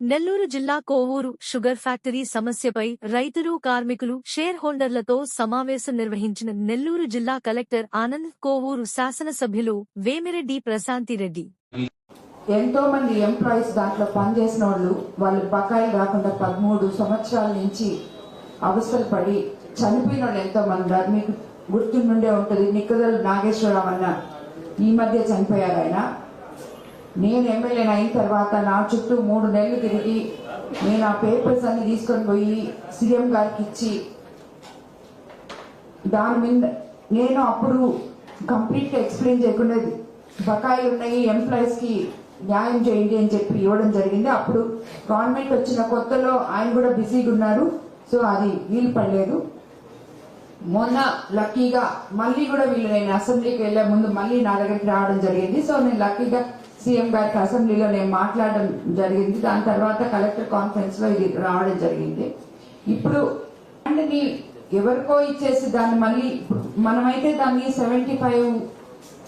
నెల్లూరు జిల్లా Kovur sugar factory సమస్యపై రైతులు కార్మికులు షేర్ హోల్డర్లతో సమావేశం నిర్వహించిన నెల్లూరు జిల్లా కలెక్టర్ ఆనంద్ కోవూరు శాసనసభ్యులు వేమిరెడ్డి ప్రశాంతిరెడ్డి ఎంతో మంది ఎంప్లాయీస్ దాంట్లో పనిచేసిన వాళ్ళు వాళ్ళు బకాయిలు రాకుండా పదమూడు సంవత్సరాల నుంచి అవస్థలు పడి చనిపోయిన వాళ్ళు ఎంతో మంది ఉన్నారు. మీకు గుర్తుండే ఉంటుంది నిక్కదల నాగేశ్వరరావు అన్న ఈ మధ్య చనిపోయారు ఆయన. నేను ఎమ్మెల్యే అయిన తర్వాత నా చుట్టూ మూడు నెలలు తిరిగి నేను ఆ పేపర్స్ అన్ని తీసుకొని పోయి సీఎం గారికి ఇచ్చి దాని మీద నేను అప్పుడు కంప్లీట్గా ఎక్స్ప్లెయిన్ చేయకుండా బకాయిలు ఉన్నాయి ఎంప్లాయీస్కి న్యాయం చేయండి అని చెప్పి ఇవ్వడం జరిగింది. అప్పుడు గవర్నమెంట్ వచ్చిన కొత్తలో ఆయన కూడా బిజీగా ఉన్నారు. సో అది వీలు పడలేదు. మొన్న లక్కీగా మళ్ళీ కూడా వీళ్ళు నేను అసెంబ్లీకి వెళ్ళే ముందు మళ్ళీ నా దగ్గరికి రావడం జరిగింది. సో నేను లక్కీగా సీఎం గారికి అసెంబ్లీలో నేను మాట్లాడడం జరిగింది. దాని తర్వాత కలెక్టర్ కాన్ఫరెన్స్లో ఇది రావడం జరిగింది. ఇప్పుడు ల్యాండ్ని ఎవరికో ఇచ్చేసి దాన్ని మళ్ళీ మనమైతే దాన్ని సెవెంటీ ఫైవ్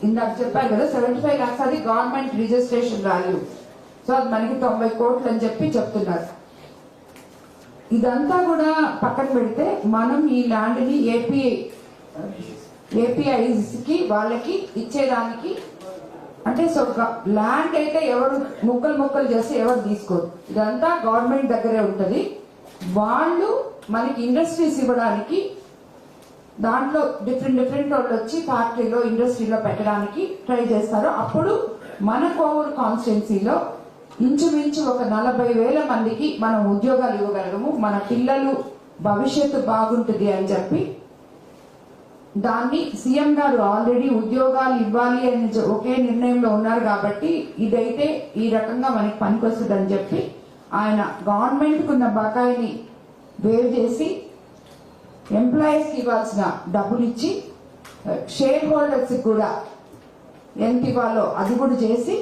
ఇందాక చెప్పాను కదా సెవెంటీ ఫైవ్ లాక్స్ అది గవర్నమెంట్ రిజిస్ట్రేషన్ వాల్యూ. సో అది మనకి తొంభై కోట్లు అని చెప్పి చెప్తున్నారు. ఇదంతా కూడా పక్కన పెడితే మనం ఈ ల్యాండ్ని ఏపీ ఏపీఐస్ వాళ్ళకి ఇచ్చేదానికి అంటే సో ల్యాండ్ అయితే ఎవరు ముక్కలు ముక్కలు చేస్తే ఎవరు తీసుకోరు. ఇదంతా గవర్నమెంట్ దగ్గరే ఉంటుంది. వాళ్ళు మనకి ఇండస్ట్రీస్ ఇవ్వడానికి దాంట్లో డిఫరెంట్ డిఫరెంట్ వాళ్ళు వచ్చి ఫ్యాక్టరీలో ఇండస్ట్రీలో పెట్టడానికి ట్రై చేస్తారు. అప్పుడు మన కోవూరు కాన్స్టిట్యున్సీలో ఇంచుమించు ఒక నలభై వేల మందికి మనం ఉద్యోగాలు ఇవ్వగలము. మన పిల్లలు భవిష్యత్తు బాగుంటుంది అని చెప్పి దాన్ని సీఎం గారు ఆల్రెడీ ఉద్యోగాలు ఇవ్వాలి అని ఒకే నిర్ణయంలో ఉన్నారు కాబట్టి ఇదైతే ఈ రకంగా మనకి పనికొస్తుంది అని చెప్పి ఆయన గవర్నమెంట్ కున్న బకాయిని వేవ్ చేసి ఎంప్లాయీస్కి ఇవ్వాల్సిన డబ్బులు ఇచ్చి షేర్ హోల్డర్స్ కూడా ఎంత ఇవ్వాలో అది కూడా చేసి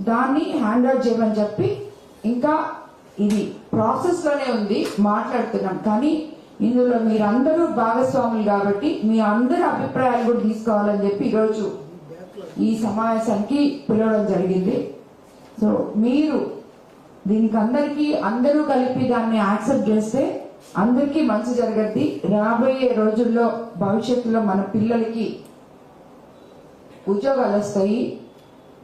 దాన్ని హ్యాండ్ అవుట్ చేయమని చెప్పి ఇంకా ఇది ప్రాసెస్లోనే ఉంది మాట్లాడుతున్నాం. కానీ ఇందులో మీరందరూ భాగస్వాములు కాబట్టి మీ అందరి అభిప్రాయాలు కూడా తీసుకోవాలని చెప్పి ఈరోజు ఈ సమావేశానికి పిలవడం జరిగింది. సో మీరు దీనికి అందరికీ అందరూ కలిపి దాన్ని యాక్సెప్ట్ చేస్తే అందరికీ మంచి జరగద్ది. రాబోయే రోజుల్లో భవిష్యత్తులో మన పిల్లలకి ఉద్యోగాలు వస్తాయి.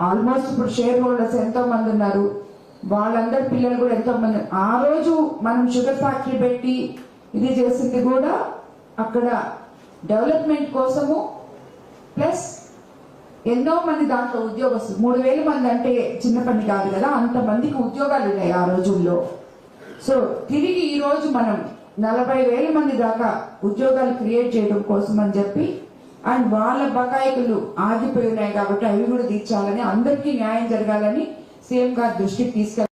ఆల్మోస్ట్ ఇప్పుడు షేర్ హోల్డర్స్ ఎంతో మంది ఉన్నారు. వాళ్ళందరి పిల్లలు కూడా ఎంతో మంది ఆ రోజు మనం షుగర్ ఫ్యాక్టరీ పెట్టి ఇది చేసింది కూడా అక్కడ డెవలప్మెంట్ కోసము ప్లస్ ఎన్నో మంది దాంట్లో ఉద్యోగస్తులు. మూడు వేల మంది అంటే చిన్న పని కాదు కదా అంతమందికి ఉద్యోగాలు ఉన్నాయి ఆ రోజుల్లో. సో తిరిగి ఈ రోజు మనం నలభై వేల మంది దాకా ఉద్యోగాలు క్రియేట్ చేయడం కోసం అని చెప్పి అండ్ వాళ్ళ బకాయికులు ఆగిపోయి ఉన్నాయి కాబట్టి అవి కూడా తీర్చాలని అందరికీ న్యాయం జరగాలని సీఎం గారి దృష్టికి తీసుకెళ్ళి